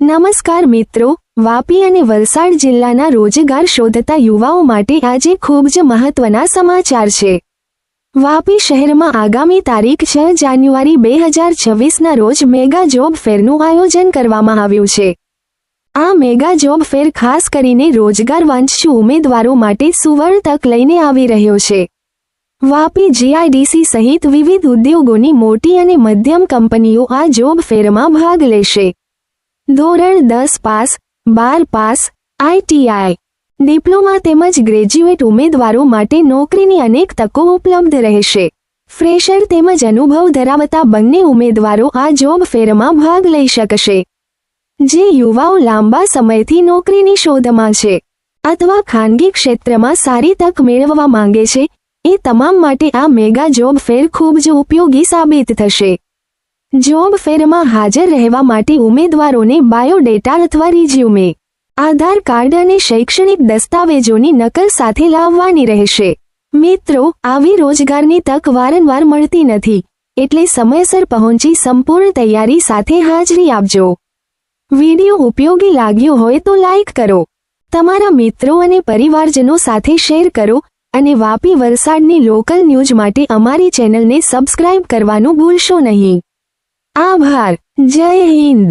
નમસ્કાર મિત્રો, વાપી અને વલસાડ જિલ્લાના રોજગાર શોધતા યુવાઓ માટે આજે ખૂબ જ મહત્વના સમાચાર છે. વાપી શહેરમાં આગામી તારીખ છ જાન્યુઆરી બે હજાર છવ્વીસના રોજ મેગા જોબ ફેરનું આયોજન કરવામાં આવ્યું છે. આ મેગા જોબ ફેર ખાસ કરીને રોજગાર વાંચશુ ઉમેદવારો માટે સુવર્ણ તક લઈને આવી રહ્યો છે. વાપી જીઆઈડીસી સહિત વિવિધ ઉદ્યોગોની મોટી અને મધ્યમ કંપનીઓ આ જોબ ફેરમાં ભાગ લેશે. ધોરણ દસ પાસ, બાર પાસ આઈટીઆઈ ડિપ્લોમા તેમજ ગ્રેજ્યુએટ ઉમેદવારો માટે નોકરીની અનેક તકો ઉપલબ્ધ રહેશે. ફ્રેશર તેમજ અનુભવ ધરાવતા બંને ઉમેદવારો આ જોબ ફેરમાં ભાગ લઈ શકશે. જે યુવાઓ લાંબા સમયથી નોકરીની શોધમાં છે અથવા ખાનગી ક્ષેત્રમાં સારી તક મેળવવા માંગે છે, એ તમામ માટે આ મેગા જોબ ફેર ખૂબ જ ઉપયોગી સાબિત થશે. જોબ ફેરમાં હાજર રહેવા માટે ઉમેદવારોને બાયોડેટા અથવા રિઝ્યુમે, આધાર કાર્ડ અને શૈક્ષણિક દસ્તાવેજોની નકલ સાથે લાવવાની રહેશે. મિત્રો, આવી રોજગારની તક વારંવાર મળતી નથી, એટલે સમયસર પહોંચી સંપૂર્ણ તૈયારી સાથે હાજરી આપજો. વિડિયો ઉપયોગી લાગ્યો હોય તો લાઈક કરો. તમારા મિત્રો અને પરિવારજનો સાથે શેર કરો અને વાપી વરસાડની લોકલ ન્યૂઝ માટે અમારી ચેનલને સબસ્ક્રાઇબ કરવાનું ભૂલશો નહીં. આભાર. જય હિન્દ.